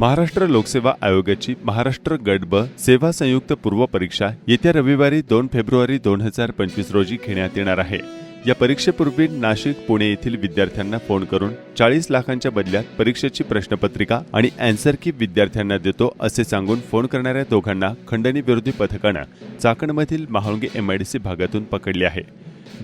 महाराष्ट्र लोकसेवा आयोगाची महाराष्ट्र गट ब सेवा संयुक्त पूर्व परीक्षा येत्या रविवारी दोन फेब्रुवारी दोन हजार पंचवीस रोजी घेण्यात येणार आहे. या परीक्षेपूर्वी नाशिक पुणे येथील विद्यार्थ्यांना फोन करून चाळीस लाखांच्या बदल्यात परीक्षेची प्रश्नपत्रिका आणि अँसर की विद्यार्थ्यांना देतो असे सांगून फोन करणाऱ्या दोघांना खंडणी विरोधी पथकानं चाकणमधील महाळुंगे एमआयडीसी भागातून पकडले आहे.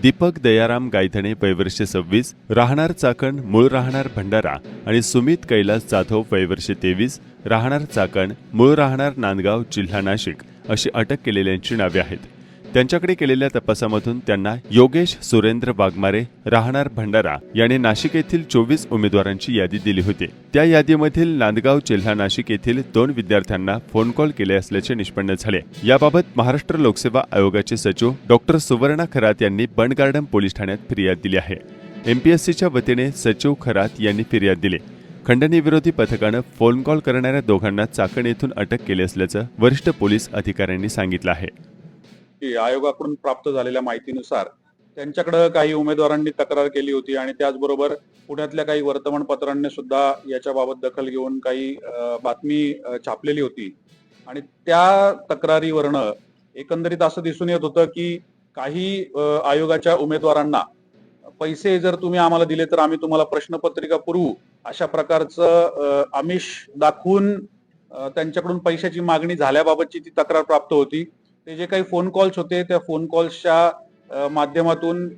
दीपक दयाराम गायधणे वयवर्ष सव्वीस राहणार चाकण मूळ राहणार भंडारा आणि सुमित कैलास जाधव वयवर्ष तेवीस राहणार चाकण मूळ राहणार नांदगाव जिल्हा नाशिक अशी अटक केलेल्यांची नावे आहेत. त्यांच्याकडे केलेल्या तपासामधून त्यांना योगेश सुरेंद्र वाघमारे राहणार भंडारा याने नाशिक येथील चोवीस उमेदवारांची यादी दिली होती. त्या यादीमधील नांदगाव जिल्हा नाशिक येथील दोन विद्यार्थ्यांना फोन कॉल केले असल्याचे निष्पन्न झाले. याबाबत महाराष्ट्र लोकसेवा आयोगाचे सचिव डॉक्टर सुवर्णा खरात यांनी बंड गार्डन पोलीस ठाण्यात फिर्याद दिली आहे. एमपीएससीच्या वतीने सचिव खरात यांनी फिर्याद दिली. खंडणीविरोधी पथकानं फोन कॉल करणाऱ्या दोघांना चाकण येथून अटक केली असल्याचं वरिष्ठ पोलीस अधिकाऱ्यांनी सांगितलं आहे. की आयोगाकडून प्राप्त झालेल्या माहितीनुसार त्यांच्याकडे काही उमेदवारांनी तक्रार केली होती आणि त्याचबरोबर पुण्यातल्या काही वर्तमानपत्रांनी सुद्धा याच्याबाबत दखल घेऊन काही बातमी छापलेली होती. आणि त्या तक्रारीवरनं एकंदरीत असं दिसून येत होतं की काही आयोगाच्या उमेदवारांना पैसे जर तुम्ही आम्हाला दिले तर आम्ही तुम्हाला प्रश्नपत्रिका पुरवू. अशा प्रकारचं आमिष दाखवून त्यांच्याकडून पैशाची मागणी झाल्याबाबतची ती तक्रार प्राप्त होती. ते जे काही फोन कॉल्स होते त्या फोन कॉल्सच्या माध्यमातून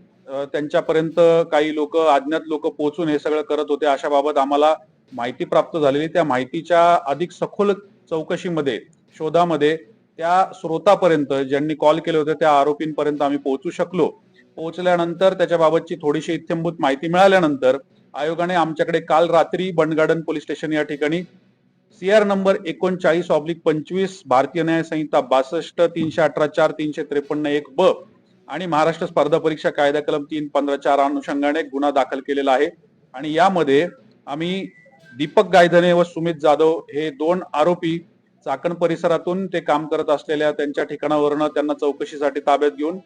त्यांच्यापर्यंत काही लोक अज्ञात लोक पोहोचून हे सगळं करत होते. अशा बाबत आम्हाला माहिती प्राप्त झालेली. त्या माहितीच्या अधिक सखोल चौकशीमध्ये शोधामध्ये त्या स्रोतापर्यंत ज्यांनी कॉल केले होते त्या आरोपींपर्यंत आम्ही पोहोचू शकलो. पोहोचल्यानंतर त्याच्याबाबतची थोडीशी इत्यंभूत माहिती मिळाल्यानंतर आयोगाने आमच्याकडे काल रात्री बंडगार्डन पोलीस स्टेशन या ठिकाणी सीआर नंबर एकोणचाळीस ऑब्लिक पंचवीस भारतीय न्याय संहिता बासष्ट तीनशे अठरा चार तीनशे त्रेपन्न एक ब आणि महाराष्ट्र स्पर्धा परीक्षा कायदा कलम तीन पंधरा चार अनुषंगाने गुन्हा दाखल केलेला आहे. आणि यामध्ये आम्ही दीपक गायधने व सुमित जाधव हे दोन आरोपी चाकण परिसरातून ते काम करत असलेल्या त्यांच्या ठिकाणावरनं त्यांना चौकशीसाठी ताब्यात घेऊन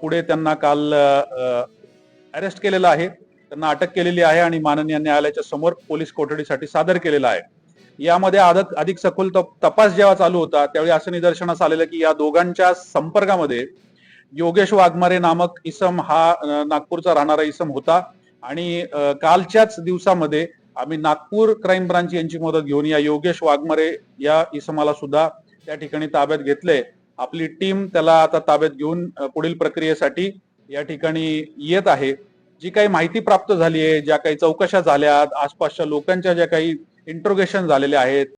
पुढे त्यांना काल अरेस्ट केलेलं आहे. त्यांना अटक केलेली आहे आणि माननीय न्यायालयाच्या समोर पोलीस कोठडीसाठी सादर केलेला आहे. यामध्ये अधिक अधिक सखोल तपास जेव्हा चालू होता त्यावेळी असं निदर्शनास आलेलं की या दोघांच्या संपर्कामध्ये योगेश वाघमारे नामक इसम हा नागपूरचा राहणारा इसम होता. आणि कालच्याच दिवसामध्ये आम्ही नागपूर क्राईम ब्रांच यांची मदत घेऊन या योगेश वाघमारे या इसमाला सुद्धा त्या ठिकाणी ताब्यात घेतले. आपली टीम त्याला आता ताब्यात घेऊन पुढील प्रक्रियेसाठी या ठिकाणी येत आहे. जी काही माहिती प्राप्त झाली आहे ज्या काही चौकशा झाल्या आसपासच्या लोकांच्या ज्या काही इंट्रोगेशन झालेले आहेत.